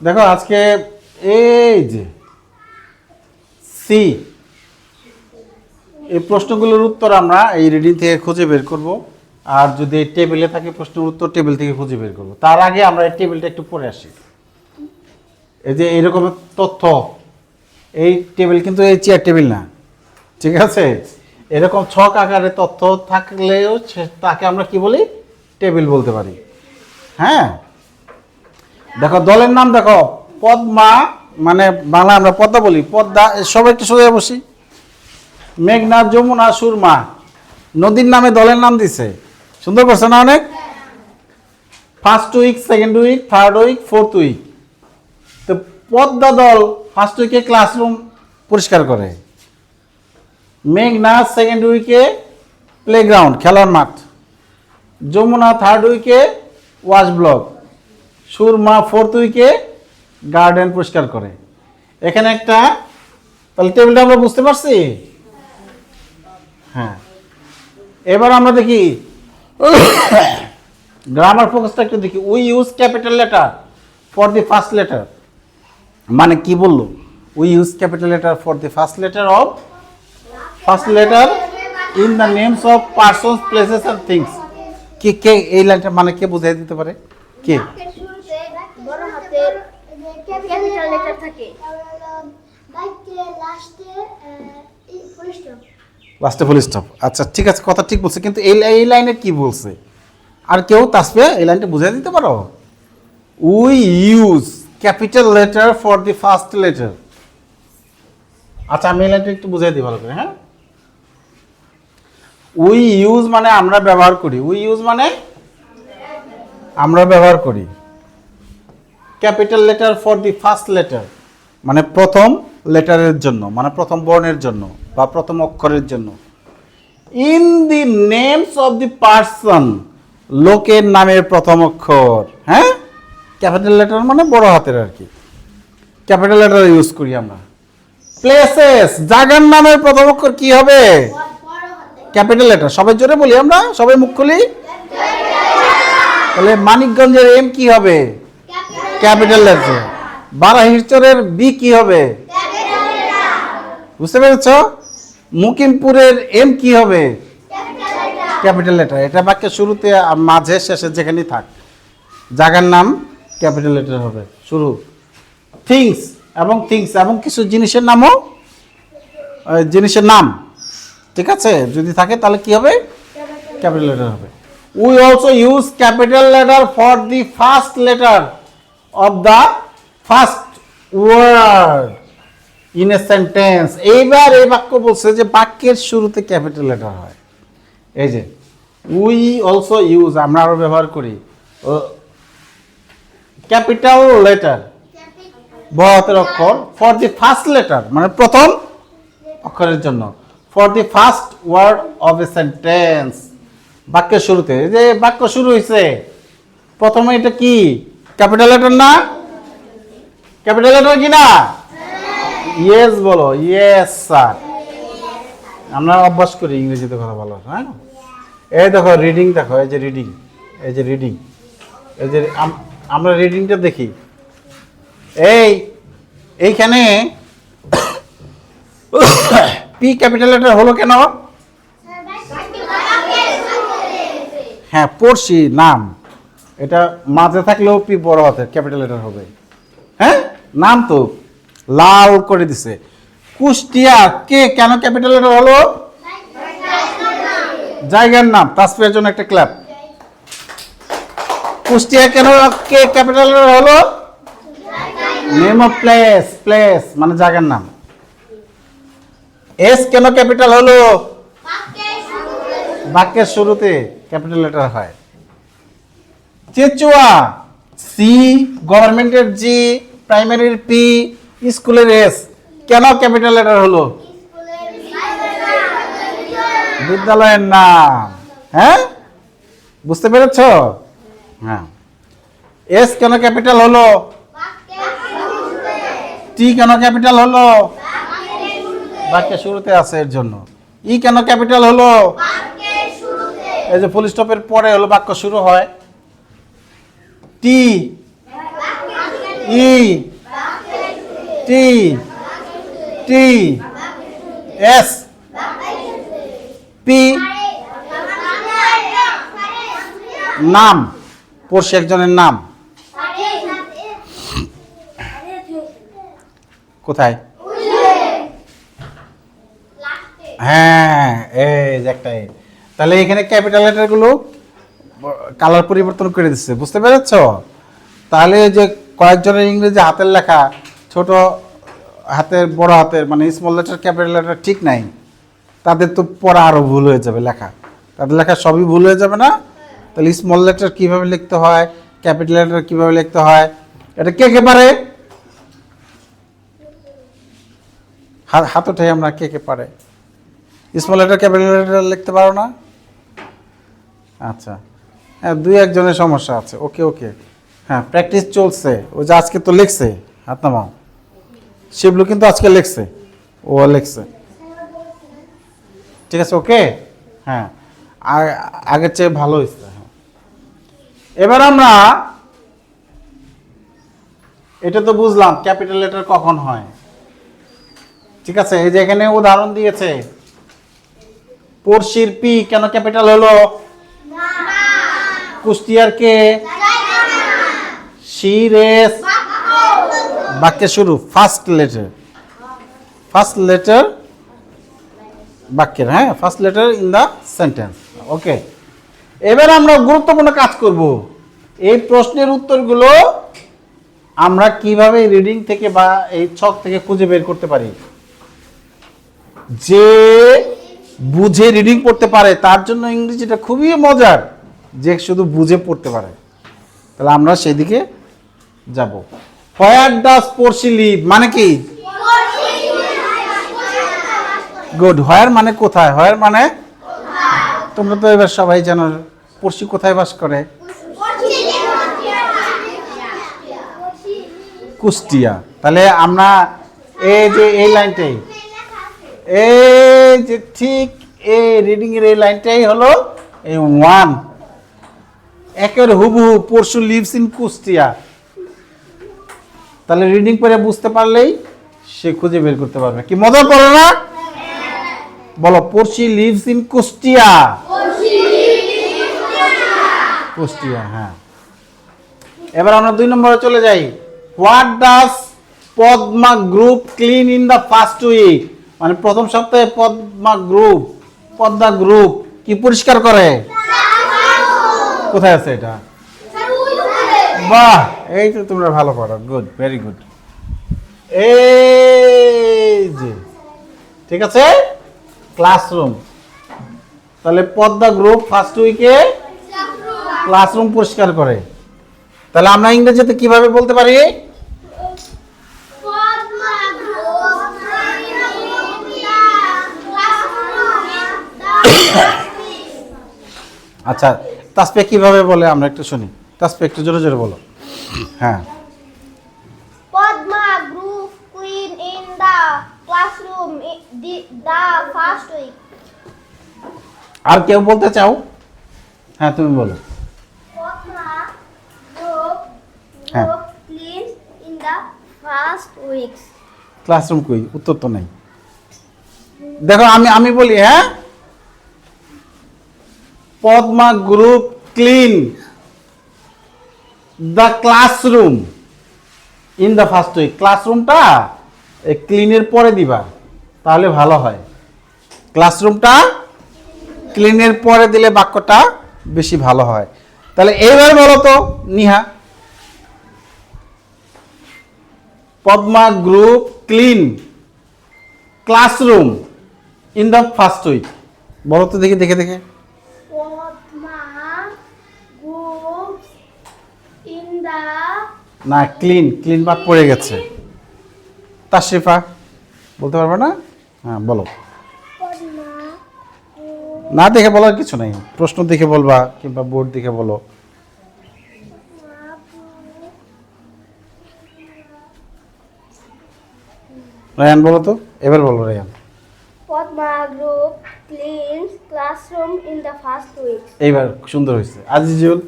দেখো, আজকে এই যে সি, এই প্রশ্নগুলোর উত্তর আমরা এই রিডিং থেকে খুঁজে বের করব। আর যদি এই টেবিলে থাকে প্রশ্নের উত্তর টেবিল থেকে খুঁজে বের করব। তার আগে আমরা এই টেবিলটা একটু পড়ে আসি। এই যে এইরকম তথ্য, এই টেবিল কিন্তু এই চেয়ার টেবিল না। ঠিক আছে? এরকম ছক আকারে তথ্য থাকলেও তাকে আমরা কি বলি? টেবিল বলতে পারি। হ্যাঁ? দেখো, দলের নাম দেখো, পদ্মা মানে বাংলা আমরা পদ্মা বলি। পদ্মা সবাই একটু সোজা বসি। মেঘনা, যমুনা, সুরমা। নদীর নামে দলের নাম দিছে। সুন্দর করছে না অনেক? First week second week third week fourth week তো পদ্মা দল ফার্স্ট উইকে ক্লাসরুম পরিষ্কার করে। মেঘনা সেকেন্ড উইকে প্লেগ্রাউন্ড খেলার মাঠ। যমুনা থার্ড উইকে ওয়াশ ব্লক সুরমা ফোর্থ উইকে গার্ডেন পরিষ্কার করে। এখানে একটা, তাহলে টেবিলটা আমরা বুঝতে পারছি? হ্যাঁ। এবার আমরা দেখি গ্রামার ফোকাসটা একটু দেখি। We use capital letter for the first letter মানে কি বলল? We use capital letter for the first letter of first letter in the names of persons places and things কে কে, এই লাইনটা মানে কে বুঝাই দিতে পারে? কে? হাতের ক্যাপিটাল লেটার থাকে। লাস্টে ফুল স্টপ। আচ্ছা ঠিক আছে কথা ঠিক বলছে কিন্তু এই এই লাইনে কি বলছে? আর কেউ তাসবে এই লাইনটা বুঝাই দিতে পারো? We use capital letter for the first letter. আচ্ছা আমি এই লাইনটা একটু বুঝাই দিই ভালো করে হ্যাঁ? উই ইউজ মানে আমরা ব্যবহার করি। উই ইউজ মানে আমরা ব্যবহার করি। Capital letter for the first letter. মানে প্রথম লেটারের জন্য মানে প্রথম বর্ণের জন্য বা প্রথম অক্ষরের জন্য। In the names of the person লোকের নামের প্রথম অক্ষর হ্যাঁ? ক্যাপিটাল লেটার মানে বড় হাতের আর কি। ক্যাপিটাল লেটার ইউজ করি আমরা। প্লেসেস জায়গার নামের প্রথম অক্ষর কি হবে? Capital letter. সবাই জোরে বলি আমরা সবাই মুখ খুলি। তাহলে মানিকগঞ্জের এম কি হবে? ক্যাপিটাল লেটার বারাহিরচরের বি কি হবে? বুঝতে পেরেছ? মুকিমপুরের এম কি হবে? Capital letter. এটা বাক্যের শুরুতে মাঝে শেষে যেখানেই থাক। জায়গার নাম ক্যাপিটাল লেটার হবে। শুরু। থিংস এবং থিংস এবং কিছু জিনিসের নামও জিনিসের নাম। ঠিক আছে? যদি থাকে তাহলে কি হবে? ক্যাপিটাল লেটার হবে। We also use capital letter for the first letter of the first word in a sentence এইবার এই বাক্য বলছে যে বাক্যের শুরুতে ক্যাপিটাল লেটার হয়। এই যে উই অলসো ইউজ আমরা আরও ব্যবহার করি। Capital letter. বড় অক্ষর ফর দি ফার্স্ট লেটার মানে প্রথম অক্ষরের জন্য। For the first word of a sentence বাক্যের শুরুতে যে বাক্য শুরু হয়েছে প্রথমে এটা কি? ক্যাপিটাল লেটার না? ক্যাপিটাল লেটার কি না? ইয়েস বলো ইয়েস স্যার আমরা অভ্যাস করি ইংরেজিতে কথা বলো হ্যাঁ? এই দেখো রিডিং দেখো, এই যে রিডিং এই যে রিডিং এই যে আমরা রিডিংটা দেখি। এই, এইখানে পি ক্যাপিটাল লেটার হলো কেন? হ্যাঁ পড়ছি, নাম। এটা মাঝে থাকলেও পি বড় হাতে ক্যাপিটাল লেটার হবে। হ্যাঁ? নাম তো লাল করে দিছে। কুষ্টিয়া, কে কেন ক্যাপিটাল লেটার হলো? জায়গার নাম, তাসফিয়ার জন্য একটা ক্লাব কুষ্টিয়া কেন, কে ক্যাপিটাল লেটার হলো? নেম অফ প্লেস প্লেস মানে জায়গার নাম। এস কেন ক্যাপিটাল হলো? বাক্যের শুরুতে। ক্যাপিটাল লেটার হয়। চেচুয়া সি গভর্নমেন্টের জি প্রাইমারির পি স্কুলের এস কেন ক্যাপিটাল লেটার হলো? বিদ্যালয়ের নাম। হ্যাঁ? বুঝতে পেরেছ? হ্যাঁ। এস কেন ক্যাপিটাল হলো? টি কেন ক্যাপিটাল হলো? বাক্যের শুরুতে আছে এর জন্য। ই কেন ক্যাপিটাল হলো? এই যে ফুল স্টপের পরে হলো বাক্য শুরু হয়। T E T T S P নাম। পড়ছে একজনের নাম। কোথায়? হ্যাঁ এই যে একটা এ। তাহলে এখানে ক্যাপিটাল লেটারগুলো কালার পরিবর্তন করে দিচ্ছে, বুঝতে পেরেছ? তাহলে যে কয়েকজনের ইংরেজি হাতের লেখা, ছোট হাতের, বড় হাতের মানে স্মল লেটার ক্যাপিটাল লেটার ঠিক নাই, তাদের তো পড়া আরও ভুল হয়ে যাবে লেখা। তাদের লেখা সবই ভুল হয়ে যাবে না? তাহলে স্মল লেটার কীভাবে লিখতে হয়? ক্যাপিটাল লেটার কীভাবে লিখতে হয়? এটা কে কে পারে? হাত উঠে আমরা কে কে পারে? স্মল লেটার ক্যাপিটাল লেটার লিখতে পারো না? আচ্ছা। হ্যাঁ দুই একজনের সমস্যা আছে। ওকে ওকে। হ্যাঁ প্র্যাকটিস চলছে। ও যে আজকে তো লিখছে হাত নামাও শিবলু কিন্তু আজকে লিখছে। ও লিখছে। ঠিক আছে, ওকে? হ্যাঁ আগের চেয়ে ভালো হয়েছে। হ্যাঁ। এবার আমরা, এটা তো বুঝলাম ক্যাপিটাল লেটার কখন হয়। ঠিক আছে, এই যে এখানে উদাহরণ দিয়েছে। পড়শির পি কেন ক্যাপিটাল হলো? কুষ্টিয়ার কে শিরেস বাক্যের শুরু ফার্স্ট লেটার ফার্স্ট লেটার বাক্যের হ্যাঁ first letter in the sentence okay এবার আমরা গুরুত্বপূর্ণ কাজ করব। এই প্রশ্নের উত্তরগুলো আমরা কীভাবে রিডিং থেকে বা এই ছক থেকে খুঁজে বের করতে পারি? যে বুঝে রিডিং পড়তে পারে, তার জন্য ইংরেজিটা খুবই মজার। যে শুধু বুঝে পড়তে পারে। তাহলে আমরা সেদিকে যাব। হোয়ার ডাস পড়শি লিভ মানে কি? গুড হোয়ার মানে কোথায়? হোয়ার মানে তোমরা তো এবার সবাই জানো পড়শি কোথায় বাস করে? কুষ্টিয়া। তাহলে আমরা এই যে এই লাইনটাই, এই যে ঠিক এই রিডিং এর এই লাইনটাই হলো এই ওয়ান একের হুবহু পরশু লিভস ইন কুষ্টিয়া। তাহলে রিডিং করে বুঝতে পারলেই সে খুঁজে বের করতে পারবে। কি মজা করো না? বলো পড়শি লিভস ইন কুষ্টিয়া। কুষ্টিয়া হ্যাঁ। এবার আমরা দুই নম্বরে চলে যাই। What does Padma group clean in the first week মানে প্রথম সপ্তাহে পদ্মা গ্রুপ পদ্মা গ্রুপ কি পরিষ্কার করে? কোথায় আছে এটা? বাহ এই তো তোমরা ভালো পড়ো। গুড ভেরি গুড এই যে ঠিক আছে? ক্লাসরুম তাহলে পদ্মা গ্রুপ ফার্স্ট উইকে ক্লাসরুম পরিষ্কার করে। তাহলে আমরা ইংরেজিতে কীভাবে বলতে পারি? আচ্ছা তাসপে কীভাবে বলে? আমরা একটু শুনি। তাসপে একটু জোরে জোরে বলো। হ্যাঁ। Padma group clean in the classroom the first week. আর কেউ বলতে চাও? হ্যাঁ তুমি বলো। হ্যাঁ। First week. ক্লাসরুম কুইন উত্তর তো নাই। দেখো আমি আমি বলি হ্যাঁ? Padma group clean the classroom. In the first week ক্লাসরুমটা ক্লিনের পরে দিবা। তাহলে ভালো হয়। ক্লাসরুমটা ক্লিনের পরে দিলে বাক্যটা বেশি ভালো হয়। তাহলে এইবার বলো তো, Niha. Padma group clean classroom. In the first week বলো তো দেখি, দেখে দেখে Padma group in the না ক্লিন ক্লিন বাদ পড়ে গেছে। তাশরিফা বলতে পারবে না? হ্যাঁ বলো। না দেখে বলার কিছু নাই। প্রশ্ন দেখে বলবা কিংবা বোর্ড দেখে বলো। রায়ান বলো তো। এবার বলো Rayan. cleans classroom in the first weeks. এইবার সুন্দর হয়েছে। আজিজুল?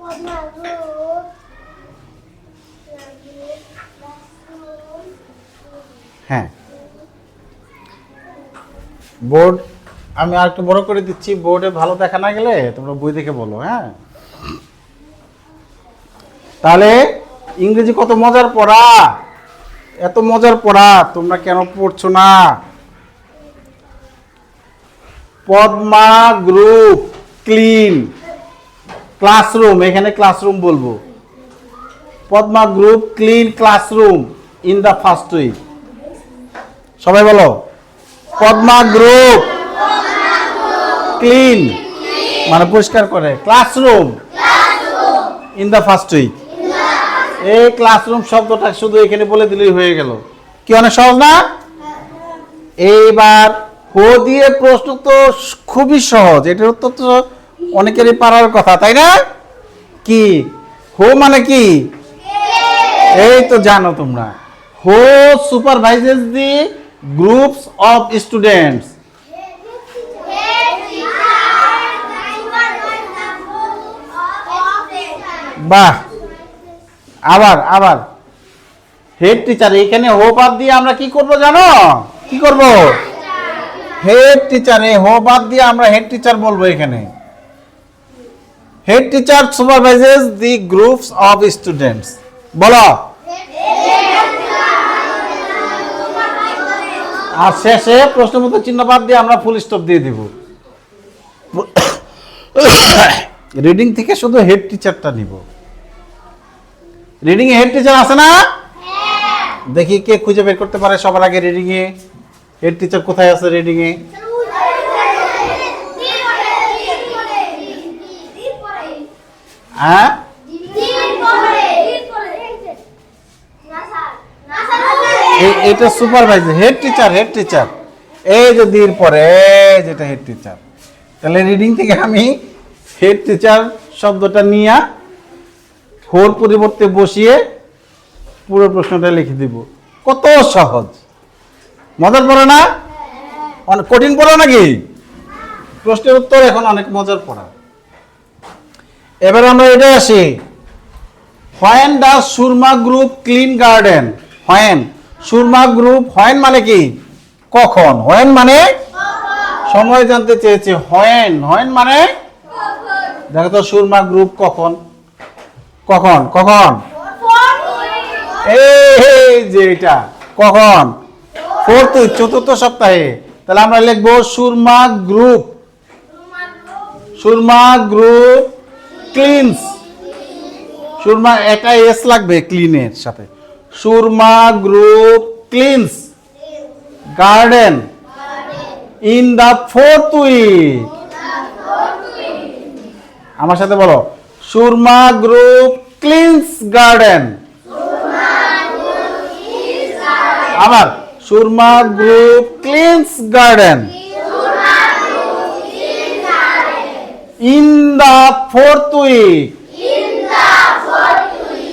Padma group হ্যাঁ। বোর্ড, আমি আর একটু বড় করে দিচ্ছি, বোর্ডে ভালো দেখা না গেলে তোমরা বই দেখে বলো হ্যাঁ। তাহলে ইংরেজি কত মজার পড়া? এত মজার পড়া, তোমরা কেন পড়ছো না? Padma group clean. ক্লাসরুম, এখানে ক্লাসরুম বলব। Padma group clean classroom in the first week. সবাই বলো। পদ্মা গ্রুপ। ক্লিন মানে পরিষ্কার করে। Classroom in the first week এই ক্লাসরুম শব্দটা শুধু এখানে বলে দিলেই হয়ে গেল। কি অনেক সহজ না? এইবার হো দিয়ে প্রশ্ন তো খুবই সহজ। এটার উত্তর তো অনেকেরই পারার কথা, তাই না? কি? হো মানে কি? এই তো জানো তোমরা। Who supervises the groups of students বাহ। আবার আবার। হেড টিচার এখানে হো বাদ দিয়ে আমরা কি করব জানো? কি করব? হেড টিচার এই হো বাদ দিয়ে আমরা হেড টিচার বলব এখানে। Head teacher supervises the groups of students বলো। আর শেষে প্রশ্নবোধ চিহ্ন বাদ দিয়ে আমরা ফুল স্টপ দিয়ে দিব। রিডিং থেকে শুধু হেড টিচারটা নিব। রিডিং এ হেড টিচার আছে না? দেখি কে খুঁজে বের করতে পারে সবার আগে রিডিং এ। হেড টিচার কোথায় আছে রিডিং এ? হ্যাঁ? এটা supervisor head teacher head teacher এই যে দির পরে যেটা হেড টিচার তাহলে রিডিং থেকে আমি হেড টিচার শব্দটা নিয়ে ফোর পরিবর্তে বসিয়ে পুরো প্রশ্নটা লিখে দিব। কত সহজ। মজার পড়া না? অনেক কঠিন পড়া নাকি? প্রশ্নের উত্তর এখন অনেক মজার পড়া। এবার আমরা এটা আসি। When the Surma group clean garden when Surma group when মানে কি? কখন? হয়েন মানে? সময় জানতে চেয়েছে, হোয়েন। হয়েন মানে? দেখো তো, সুরমা গ্রুপ কখন? কখন? কখন? এই যে এটা, কখন? ফোর্থ, চতুর্থ সপ্তাহে। তাহলে আমরা লিখব Surma group. Surma group cleans. Surma একটা এস লাগবে, ক্লিনের সাথে। Surma group cleans. Garden. In the fourth week. আমার সাথে বলো। Surma group cleans garden. আবার। Surma group cleans garden. In the fourth week.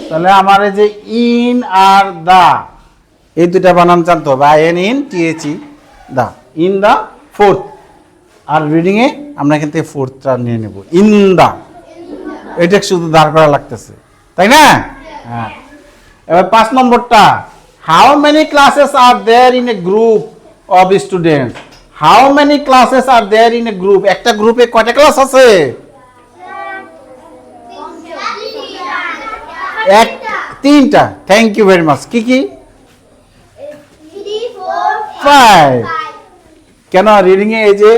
তাহলে আমার এই যে ইন আর দা, এই দুটা বানান জানতে I N in T H E the. In the, fourth. আর রিডিংয়ে আমরা এখান থেকে ফোর্থটা নিয়ে নেব। In the. এটা শুধু দাঁড় করা লাগতেছে। তাই না? হ্যাঁ। এবার পাঁচ নম্বরটা। How many classes are there in a group of student how many classes are there in a group একটা গ্রুপে কয়টা ক্লাস আছে? এক, তিনটা। থ্যাংক ইউ ভেরি মাচ কি কি? Five. কেন? রিডিং এ এই যে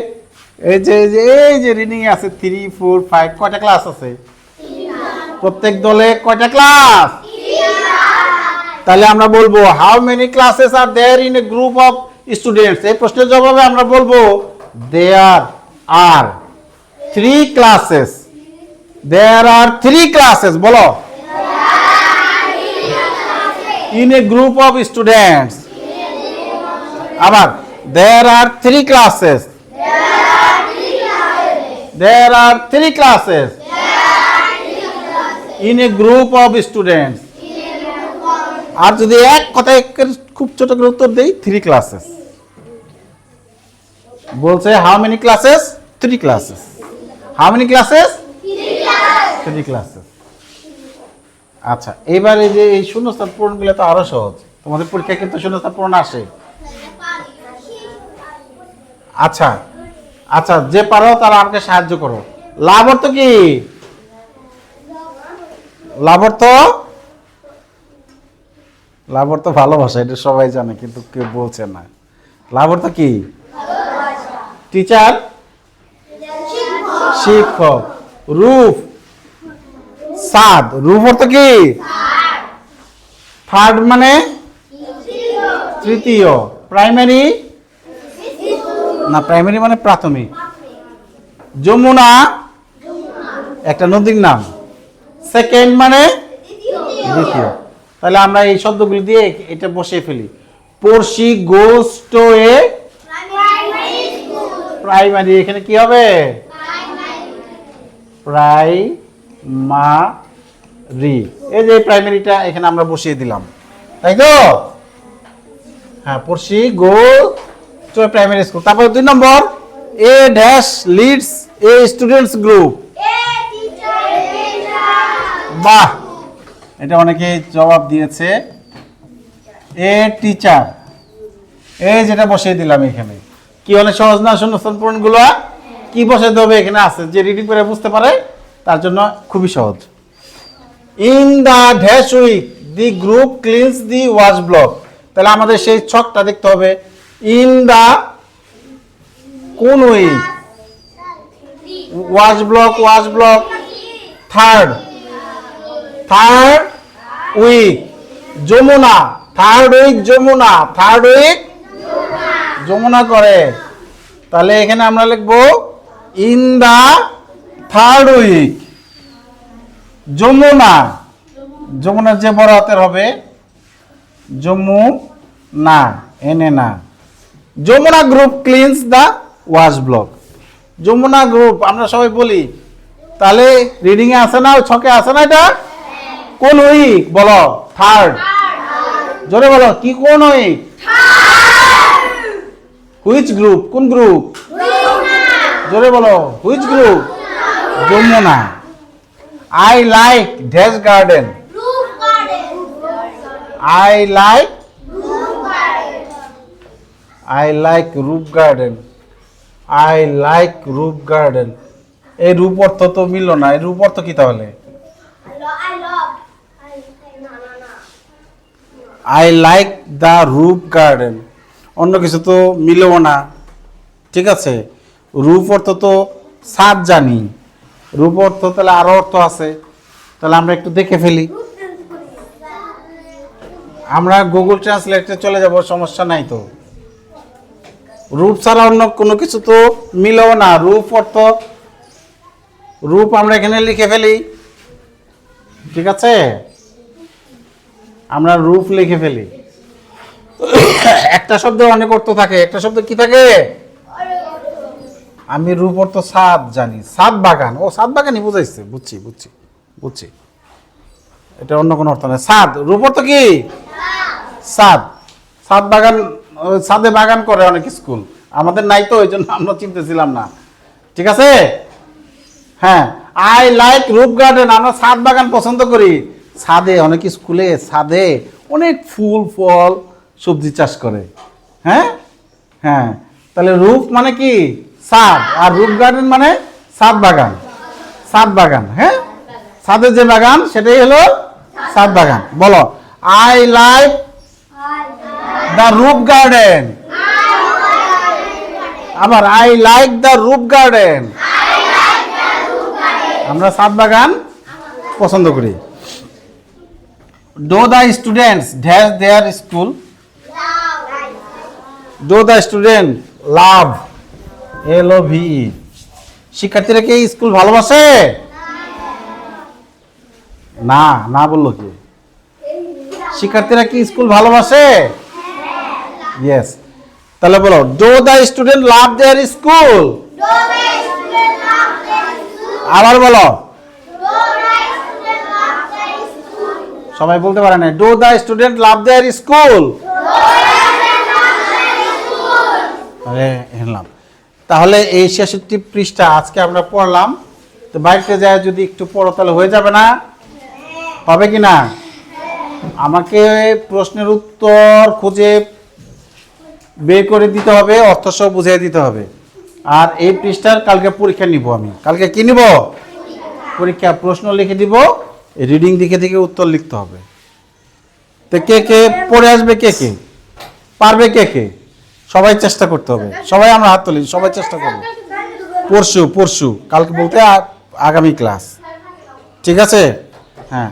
এই যে এই যে এই যে রিডিং আছে থ্রি ফোর ফাইভ কয়টা ক্লাস আছে? প্রত্যেক দলে কয়টা ক্লাস তাহলে আমরা বলব how many classes are there in a group of students এই প্রশ্নের জবাবে আমরা বলব there are three classes there are three classes বলো। In a group of students আবার there are three classes there are three classes in a group of students আর যদি এক কথায় খুব ছোট করে উত্তর দেই থ্রি ক্লাসেস বলছে how many classes three classes how many classes three classes আচ্ছা এবারে যে এই শূন্যস্থান পূরণগুলো তো আরও সহজ। তোমাদের পরীক্ষায় কিন্তু শূন্যস্থান পূরণ আসে। আচ্ছা আচ্ছা যে পারো তারা আমাকে সাহায্য করো। লাভ অর্থ কি? লাভ অর্থ লাভ অর্থ ভালোবাসা এটা সবাই জানে কিন্তু কেউ বলছে না। লাভ অর্থ কি টিচার? শিক্ষক। রূপ? সাদ। রূপ অর্থ কি? থার্ড মানে? তৃতীয়। প্রাইমারি না প্রাইমারি মানে প্রাথমিক। যমুনা? একটা নদীর নাম। সেকেন্ড মানে? দ্বিতীয়। তাহলে আমরা এই শব্দগুলি দিয়ে এটা বসিয়ে ফেলি। পড়শি গোস টু এ প্রাইমারি এখানে কি হবে? প্রাইমারি এই যে প্রাইমারিটা এখানে আমরা বসিয়ে দিলাম। তাই তো? হ্যাঁ পড়শি গো টু প্রাইমারি স্কুল তারপর দুই নম্বর A dash leads a students group বাহ! এটা অনেকে জবাব দিয়েছে। এ টিচার এই যেটা বসিয়ে দিলাম এখানে। কি অনেক সহজ না শূন্যস্থান পূরণগুলো? কি বসাতে হবে এখানে আছে? যে রিডিং করে বুঝতে পারে? তার জন্য খুবই সহজ। In the dash week the group cleans the wash block তাহলে আমাদের সেই ছকটা দেখতে হবে। ইন দা কোন week wash block wash block third third week Jamuna. Third week Jamuna. Third week Jamuna করে। তাহলে এখানে আমরা লিখব in the third week Jamuna. যমুনার যে বড় হাতের হবে জম্মু না এনে না Jamuna group cleans the wash block Jamuna group আমরা সবাই বলি তাহলে রিডিংয়ে আসে না ছকে আসে না এটা? কোন উইক বলো থার্ড জোরে বলো কি কোন উইক হুইচ গ্রুপ কোন গ্রুপ জোরে বলো which group Jamuna I like dash garden I like I like roof garden I like roof garden এই রূপ অর্থ তো মিলল না। এই রূপ অর্থ কি তাহলে? I like the roof garden অন্য কিছু তো মিলেও না। ঠিক আছে? রূপ অর্থ তো সাত জানি। রূপ অর্থ, তাহলে আরও অর্থ আছে। তাহলে আমরা একটু দেখে ফেলি। আমরা গুগল ট্রান্সলেটে চলে যাব, সমস্যা নাই তো। রূপ ছাড়া অন্য কোনো কিছু তো মিলেও না। রূপ অর্থ, রূপ আমরা এখানে লিখে ফেলি। ঠিক আছে? আমরা রূপ লিখে ফেলি। একটা শব্দের অনেক অর্থ থাকে। একটা শব্দ কি থাকে? আমি রূপ তো সাত জানি, সাত বাগান। ও, সাত বাগানই বুঝাইছে। বুঝছি বুঝছি বুঝছি। এটা অন্য কোনো অর্থ নেই। সাদ রূপ তো কি? সাদ সাদ বাগান সাদে বাগান করে অনেক স্কুল। আমাদের নাই তো ওই জন্য আমরা চিনতেছিলাম না। ঠিক আছে? হ্যাঁ। আই লাইক রূপ গার্ডেন, আমরা ছাদ বাগান পছন্দ করি। ছাদে অনেক স্কুলে ছাদে অনেক ফুল, ফল, সবজি চাষ করে। হ্যাঁ? হ্যাঁ। তাহলে রূপ মানে কি? ছাদ আর রূপ গার্ডেন মানে ছাদ বাগান। ছাদ বাগান হ্যাঁ? ছাদের যে বাগান, সেটাই হলো ছাদ বাগান। বলো I like the roof garden. আবার I like the roof garden. আমরা সাত বাগান পছন্দ করি। Do the students dash their school do the student love L O V শিক্ষার্থীরা কি স্কুল ভালোবাসে? না না বলল কি? শিক্ষার্থীরা কি স্কুল ভালোবাসে? ইয়েস তাহলে বলো do the student love their school আবার বলো। সবাই বলতে পারে না do the student love their school হেলাম তাহলে এই ছেষট্টি পৃষ্ঠা আজকে আমরা পড়লাম। তো বাড়িতে যায় যদি একটু পড়ো তাহলে হয়ে যাবে না? হবে কি না? আমাকে প্রশ্নের উত্তর খুঁজে বের করে দিতে হবে, অর্থ সহ বুঝিয়ে দিতে হবে। আর এই পৃষ্ঠার কালকে পরীক্ষা নিব আমি। কালকে কি নিব? পরীক্ষা প্রশ্ন লিখে দিব, রিডিং দিকে থেকে উত্তর লিখতে হবে। তো কে কে পড়ে আসবে, কে কে? পারবে কে কে? সবাই চেষ্টা করতে হবে। সবাই আমরা হাত তুলি, সবাই চেষ্টা করব। পরশু পরশু, কালকে বলতে আগামী ক্লাস। ঠিক আছে? হ্যাঁ।